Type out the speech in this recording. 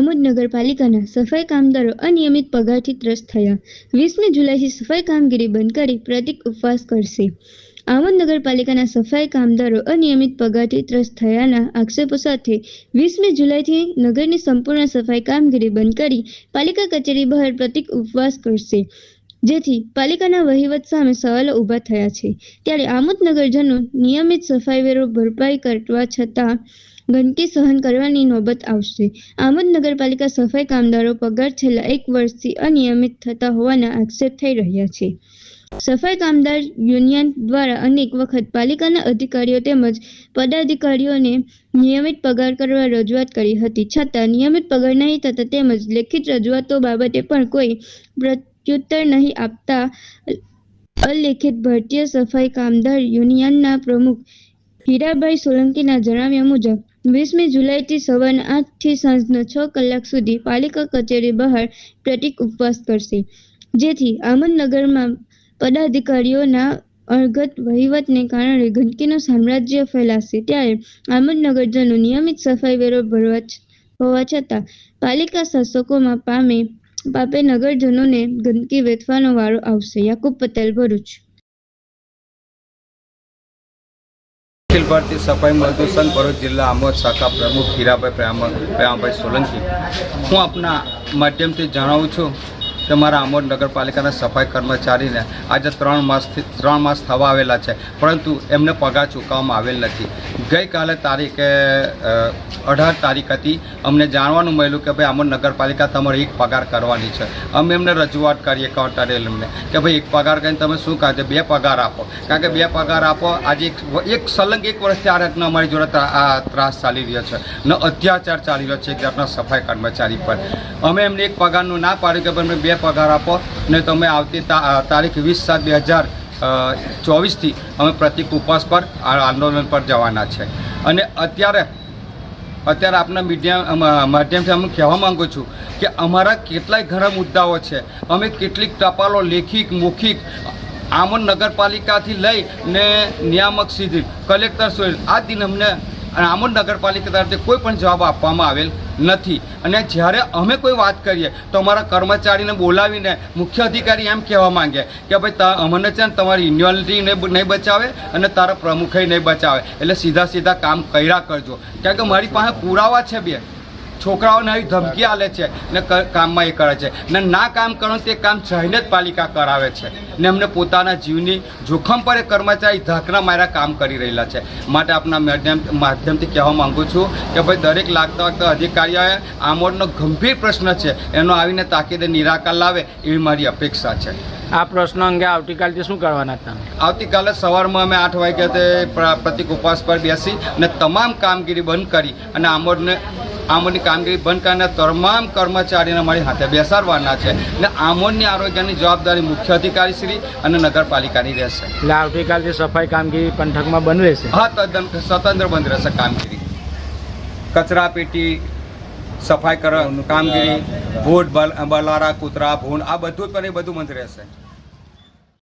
આમોદ નગરપાલિકાના સફાઈ કામદારો અનિયમિત પગારથી ત્રસ્ત થયા. વીસમી જુલાઈથી સફાઈ કામગીરી બંધ કરી પ્રતિક ઉપવાસ કરશે. આમોદ નગરપાલિકાના સફાઈ કામદારો અનિયમિત પગારથી ત્રસ્ત થયાના આક્ષેપો સાથે વીસમી જુલાઈથી નગરની સંપૂર્ણ સફાઈ કામગીરી બંધ કરી પાલિકા કચેરી બહાર પ્રતિક ઉપવાસ કરશે. જેથી પાલિકાના વહીવટ સામે સવાલો ઊભા થયા છે. ત્યારે આમોદ નગરજનો નિયમિત સફાઈ વેરો ભરપાઈ કરવા છતાં ગંદકી સહન કરવાની નોબત આવશે આમોદ નગરપાલિકા સફાઈ કામદારો પગાર છેલ્લા એક વર્ષથી અનિયમિત થતા હોવાના આક્ષેપ થઈ રહ્યા છે. સફાઈ કામદાર યુનિયન દ્વારા અનેક વખત પાલિકાના અધિકારીઓ તેમજ પદાધિકારીઓને નિયમિત પગાર કરવા રજૂઆત કરી હતી. છતાં નિયમિત પગાર નહીં થતા તેમજ લેખિત રજૂઆતો બાબતે પણ કોઈ પ્રત્યુત્તર નહીં આપતા અલેખિત ભારતીય સફાઈ કામદાર યુનિયનના પ્રમુખ હીરાભાઈ સોલંકીના જણાવ્યા મુજબ, વીસમી જુલાઈથી સવારના આઠથી સાંજના છ કલાક સુધી પાલિકા કચેરી બહાર પ્રતિક ઉપવાસ કરશે. જેથી આમદનગરમાં પદાધિકારીઓના અણગત વહીવટને કારણે ગંદકીનું સામ્રાજ્ય ફેલાશે. ત્યારે આમદનગરજનો નિયમિત સફાઈ વેરો ભરવા હોવા છતાં પાલિકા શાસકોમાં પામે પાપે નગરજનોને ગંદકી વેઠવાનો વારો આવશે. યાકુબ પટેલ, ભરૂચ. અખિલ ભારતીય સફાઈ મજદૂર ભરૂચ જિલ્લા આમોદ શાખા પ્રમુખ હીરાભાઈ પ્રેમ- પ્રેમાભાઈ સોલંકી. હું આપના માધ્યમથી જણાવું છું કે મારા આમોદ નગરપાલિકાના સફાઈ કર્મચારીને આજે ત્રણ માસથી ત્રણ માસ થવા આવેલા છે, પરંતુ એમને પગાર ચૂકવવામાં આવેલ નથી. ગઈકાલે તારીખે અઢાર તારીખ હતી. અમને જાણવાનું મળ્યું કે ભાઈ આમોદ નગરપાલિકા તમારે એક પગાર કરવાની છે. અમે એમને રજૂઆત કરીએ કાઉન્ટરે એમને કે ભાઈ એક પગાર કરીને તમે શું કહે બે પગાર આપો. કારણ કે બે પગાર આપો, આજે એક એક સલંગ એક વર્ષથી આ રીતના અમારી જોડે આ ત્રાસ ચાલી રહ્યો છે. ને અત્યાચાર ચાલી રહ્યો છે એક જાતના સફાઈ કર્મચારી પર. અમે એમને એક પગારનું ના પાડ્યું કે અમને બે પગાર આપો ને તમે આવતી તારીખ વીસ સાત બે હજાર ચોવીસથી અમે પ્રતિક ઉપવાસ પર આંદોલન પર જવાના છે. અને અત્યારે અત્યારે આપના મીડિયા માધ્યમથી અમે કહેવા માગું છું કે અમારા કેટલાય ઘણા મુદ્દાઓ છે. અમે કેટલીક ટપાલો લેખિક, મૌખિક, આમોદ નગરપાલિકાથી લઈ ને નિયામક સુધી, કલેક્ટર સુધી, આ દિન અમને આમોદ નગરપાલિકા તરફથી કોઈ પણ જવાબ આપવામાં આવેલ નથી. અને જ્યારે અમે કોઈ વાત કરીએ, તો અમારા કર્મચારીને બોલાવીને મુખ્ય અધિકારી એમ કહેવા માંગે કે ભાઈ અમને છે ને તમારી યુનિવર્સિટી નહીં બચાવે અને તારા પ્રમુખે નહીં બચાવે. એટલે સીધા સીધા કામ કર્યા કરજો. કારણ કે મારી પાસે પુરાવા છે બે. છોકરાઓને આવી ધમકી આલે છે ને કામમાં એ કરે છે. ને ના કામ કરો તે કામ જઈને જ પાલિકા કરાવે છે. ને અમને પોતાના જીવની જોખમ પર એ કર્મચારી ધાકના માર્યા કામ કરી રહેલા છે. માટે આપના માધ્યમ માધ્યમથી કહેવા માગું છું કે ભાઈ દરેક લાગતા વખતે અધિકારીઓએ આમોડનો ગંભીર પ્રશ્ન છે. એનો આવીને તાકીદે નિરાકાર લાવે એવી મારી અપેક્ષા છે. આ પ્રશ્ન અંગે આવતીકાલથી શું કરવાના હતા આવતીકાલે સવારમાં અમે આઠ વાગ્યા તે પ્ર- પ્રતિક ઉપવાસ પર બેસી અને તમામ કામગીરી બંધ કરી અને આમોદને આમોદની કામગીરી બંધ કરનાર તમામ કર્મચારીને મારી હાથે બેસાડવાના છે અને આમોદની આરોગ્યની જવાબદારી મુખ્ય અધિકારી શ્રી અને નગરપાલિકાની રહેશે. એટલે આવતીકાલથી સફાઈ કામગીરી પંથકમાં બંધ રહેશે? હા તદ્દન સ્વતંત્ર બંધ રહેશે કામગીરી. કચરા પેટી સફાઈ કરવાનું કામગીરી ભૂટ બલ- બલારા કૂતરા ભૂંડ આ બધું જ પણ એ બધું બંધ રહેશે.